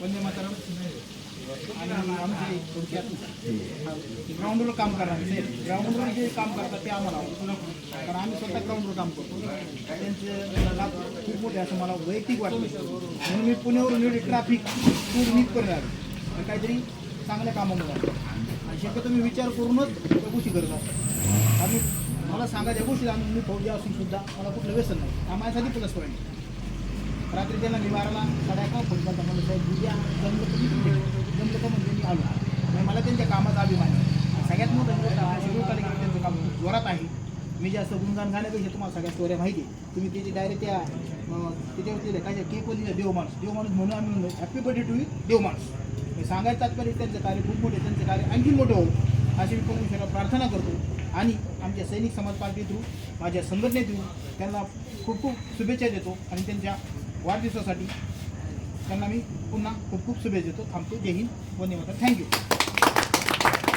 वंदे मातरम. आणि आमचे थोडक्यात ग्राउंडवर काम करणार. ग्राउंडवर जे काम करतात ते आम्हाला कारण आम्ही स्वतः ग्राउंडवर काम करतो. त्यांचे लाभ खूप मोठे असं मला वैयक्तिक वाटतं. म्हणून मी पुण्यावरून एवढी ट्रॅफिक खूप नीट करणार आणि काहीतरी चांगल्या कामामध्ये आणि शक्यतो मी विचार करूनच त्या गोष्टी करत असतो. आणि मला सांगायच्या गोष्टी आम्ही मी फौजी असून सुद्धा मला कुठलं व्यसन नाही. हा माझ्यासाठी प्लस पॉईंट रात्री त्यांना निवाराला साडे अकरा फोन करता म्हणलं साहेब उद्या जमलं तर मी जमलं तर म्हणजे मी आलो. आणि मला त्यांच्या कामाचा अभिमान आहे. सगळ्यात मोठं म्हणजे गोष्ट शिरूर तालुक्यात त्यांचं काम खूप जोरात आहे. मी जे असं गुणगान गाण्यापेक्षा तुम्हाला सगळ्या स्टोऱ्या माहिती तुम्ही त्याची डायरेक्ट त्या त्याच्यावरती काय केक वरती देव माणूस देव माणूस म्हणून आम्ही म्हणलो हॅपी बर्थडे टू देव माणूस. मी सांगायचं तात्पर्य त्यांचं कार्य खूप मोठे त्यांचं कार्य आणखी मोठं हो अशी मी परमेश्वराला प्रार्थना करतो. आणि आमच्या सैनिक समाज पार्टी थ्रू माझ्या संघटने थ्रू त्यांना खूप खूप शुभेच्छा देतो आणि त्यांच्या वाढदिवसासाठी. त्यांना मी पुन्हा खूप खूप शुभेच्छा देतो. थांबतो. जय हिंद. वंदे माता थँक्यू